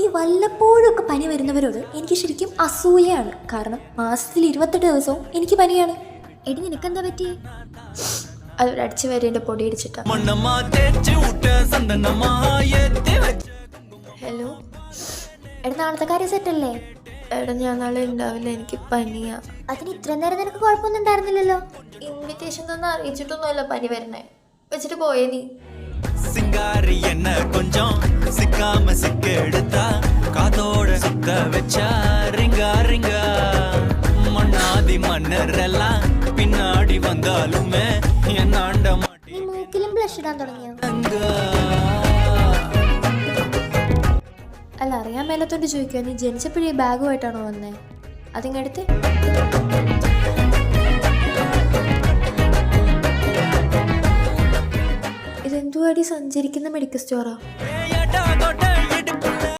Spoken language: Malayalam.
ഈ വല്ലപ്പോഴൊക്കെ പനി വരുന്നവരോട് എനിക്ക് ശരിക്കും അസൂയയാണ്. കാരണം മാസത്തിൽ ഇരുപത്തെട്ട് ദിവസവും എനിക്ക് പനിയാണ്. എടി നിനക്കെന്താ പറ്റി? അതൊരു അടിച്ചു വരേണ്ട പൊടി അടിച്ചിട്ടാ. ഹലോ? എടി നാളത്തെ കാര്യം സെറ്റല്ലേ എടാ ഞാൻ നാളെ ഉണ്ടാവില്ല എനിക്ക് പനിയാ. അതിന് ഇത്ര നേരം നിനക്ക് കുഴപ്പമൊന്നും ഉണ്ടായിരുന്നില്ലല്ലോ? ഇൻവിറ്റേഷൻ തന്നെ അറിയിച്ചിട്ടൊന്നുമല്ല പനി വരണേ. വെച്ചിട്ട് പോയേ നീ. സിംഗാരി എന്നെ കൊഞ്ചം സിക്കാമ സിക്കെടുത്താ காதோட சுத்த வச்சா ரிங்கா ரிங்கா மண்ணாதி மன்னர் எல்லாம் பின்னாடி வந்தாலுமே என் ஆண்ட നീ മൂക്കിലും ബ്ലഷ് ഇടാൻ തുടങ്ങിയോ மாட்டேங்க അല്ല അറിയാൻ മേലത്തോണ്ട് ചോദിക്കുക നീ ജനിച്ചപ്പോഴേ ബാഗുമായിട്ടാണോ വന്നേ അതിങ്ങടുത്ത് ഇതെന്തുവാടി സഞ്ചരിക്കുന്ന മെഡിക്കൽ സ്റ്റോറാ ஏடா தொட்ட